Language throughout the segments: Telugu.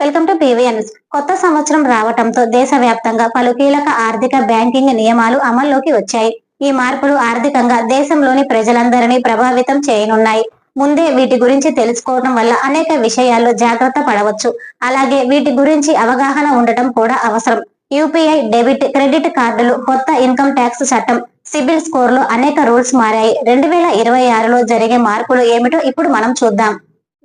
వెల్కమ్ టు పీవీఎన్ కొత్త సంవత్సరం రావటంతో దేశవ్యాప్తంగా పలు కీలక ఆర్థిక బ్యాంకింగ్ నియమాలు అమల్లోకి వచ్చాయి. ఈ మార్పులు ఆర్థికంగా దేశంలోని ప్రజలందరినీ ప్రభావితం చేయనున్నాయి. ముందే వీటి గురించి తెలుసుకోవడం వల్ల అనేక విషయాల్లో జాగ్రత్త పడవచ్చు. అలాగే వీటి గురించి అవగాహన ఉండటం కూడా అవసరం. యూపీఐ డెబిట్ క్రెడిట్ కార్డులు కొత్త ఇన్కమ్ ట్యాక్స్ చట్టం సిబిల్ స్కోర్లు అనేక రూల్స్ మారాయి. రెండు వేల ఇరవై ఆరులో జరిగే మార్పులు ఏమిటో ఇప్పుడు మనం చూద్దాం.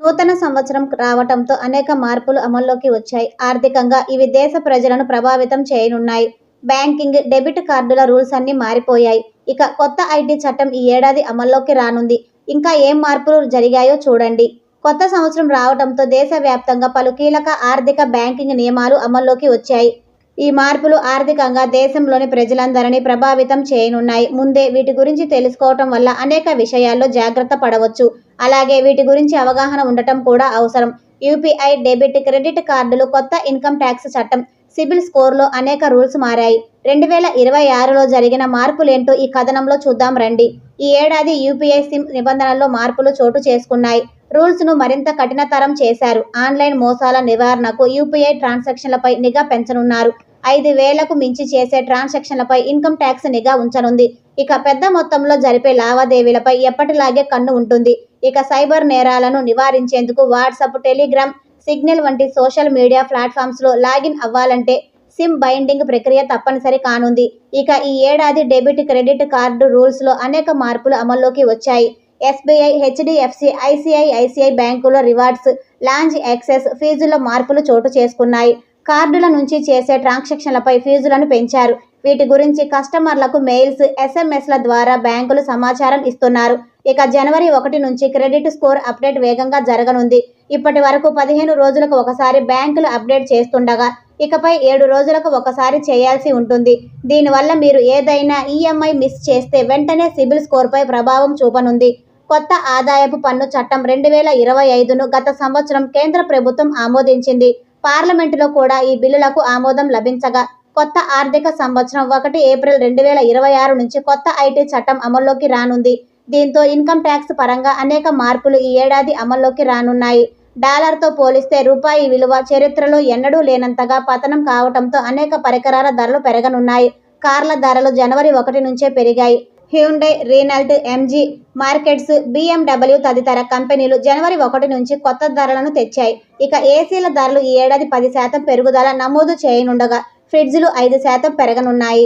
నూతన సంవత్సరం రావటంతో అనేక మార్పులు అమల్లోకి వచ్చాయి. ఆర్థికంగా ఇవి దేశ ప్రజలను ప్రభావితం చేయనున్నాయి. బ్యాంకింగ్ డెబిట్ కార్డుల రూల్స్ అన్ని మారిపోయాయి. ఇక కొత్త ఐటీ చట్టం ఈ ఏడాది అమల్లోకి రానుంది. ఇంకా ఏం మార్పులు జరిగాయో చూడండి. కొత్త సంవత్సరం రావడంతో దేశవ్యాప్తంగా పలు కీలక ఆర్థిక బ్యాంకింగ్ నియమాలు అమల్లోకి వచ్చాయి. ఈ మార్పులు ఆర్థికంగా దేశంలోని ప్రజలందరినీ ప్రభావితం చేయనున్నాయి. ముందే వీటి గురించి తెలుసుకోవటం వల్ల అనేక విషయాల్లో జాగ్రత్త పడవచ్చు. అలాగే వీటి గురించి అవగాహన ఉండటం కూడా అవసరం. యూపీఐ డెబిట్ క్రెడిట్ కార్డులు కొత్త ఇన్కమ్ ట్యాక్స్ చట్టం సిబిల్ స్కోర్లో అనేక రూల్స్ మారాయి. రెండు వేల ఇరవై ఆరులో జరిగిన మార్పులేంటో ఈ కథనంలో చూద్దాం రండి. ఈ ఏడాది యూపీఐ సిమ్ నిబంధనల్లో మార్పులు చోటు చేసుకున్నాయి. రూల్స్ను మరింత కఠినతరం చేశారు. ఆన్లైన్ మోసాల నివారణకు యూపీఐ ట్రాన్సాక్షన్లపై నిఘా పెంచనున్నారు. ఐదు వేలకు మించి చేసే ట్రాన్సాక్షన్లపై ఇన్కమ్ ట్యాక్స్ నిఘా ఉంచనుంది. ఇక పెద్ద మొత్తంలో జరిపే లావాదేవీలపై ఎప్పటిలాగే కన్ను ఉంటుంది. ఇక సైబర్ నేరాలను నివారించేందుకు వాట్సాప్ టెలిగ్రామ్ సిగ్నల్ వంటి సోషల్ మీడియా ప్లాట్ఫామ్స్లో లాగిన్ అవ్వాలంటే సిమ్ బైండింగ్ ప్రక్రియ తప్పనిసరి కానుంది. ఇక ఈ ఏడాది డెబిట్ క్రెడిట్ కార్డు రూల్స్లో అనేక మార్పులు అమల్లోకి వచ్చాయి. ఎస్బీఐ హెచ్డిఎఫ్సి ఐసిఐఐసిఐ బ్యాంకుల రివార్డ్స్ లాంజ్ యాక్సెస్ ఫీజుల్లో మార్పులు చోటు చేసుకున్నాయి. కార్డుల నుంచి చేసే ట్రాన్సాక్షన్లపై ఫీజులను పెంచారు. వీటి గురించి కస్టమర్లకు మెయిల్స్ ఎస్ఎంఎస్ల ద్వారా బ్యాంకులు సమాచారం ఇస్తున్నారు. ఇక జనవరి ఒకటి నుంచి క్రెడిట్ స్కోర్ అప్డేట్ వేగంగా జరగనుంది. ఇప్పటి వరకు పదిహేను రోజులకు ఒకసారి బ్యాంకులు అప్డేట్ చేస్తుండగా ఇకపై ఏడు రోజులకు ఒకసారి చేయాల్సి ఉంటుంది. దీనివల్ల మీరు ఏదైనా ఈఎంఐ మిస్ చేస్తే వెంటనే సిబిల్ స్కోర్పై ప్రభావం చూపనుంది. కొత్త ఆదాయపు పన్ను చట్టం రెండు వేల ఇరవై ఐదును గత సంవత్సరం కేంద్ర ప్రభుత్వం ఆమోదించింది. పార్లమెంటులో కూడా ఈ బిల్లులకు ఆమోదం లభించగా కొత్త ఆర్థిక సంవత్సరం ఒకటి ఏప్రిల్ రెండు వేల ఇరవై ఆరు నుంచి కొత్త ఐటీ చట్టం అమల్లోకి రానుంది. దీంతో ఇన్కమ్ ట్యాక్స్ పరంగా అనేక మార్పులు ఈ ఏడాది అమల్లోకి రానున్నాయి. డాలర్తో పోలిస్తే రూపాయి విలువ చరిత్రలో ఎన్నడూ లేనంతగా పతనం కావడంతో అనేక పరికరాల ధరలు పెరగనున్నాయి. కార్ల ధరలు జనవరి ఒకటి నుంచే పెరిగాయి. Hyundai Renault MG markets BMW తదితర కంపెనీలు జనవరి ఒకటి నుంచి కొత్త ధరలను తెచ్చాయి. ఇక ఏసీల ధరలు ఈ ఏడాది పది శాతం పెరుగుదల నమోదు చేయనుండగా ఫ్రిడ్జ్లు ఐదు శాతం పెరగనున్నాయి.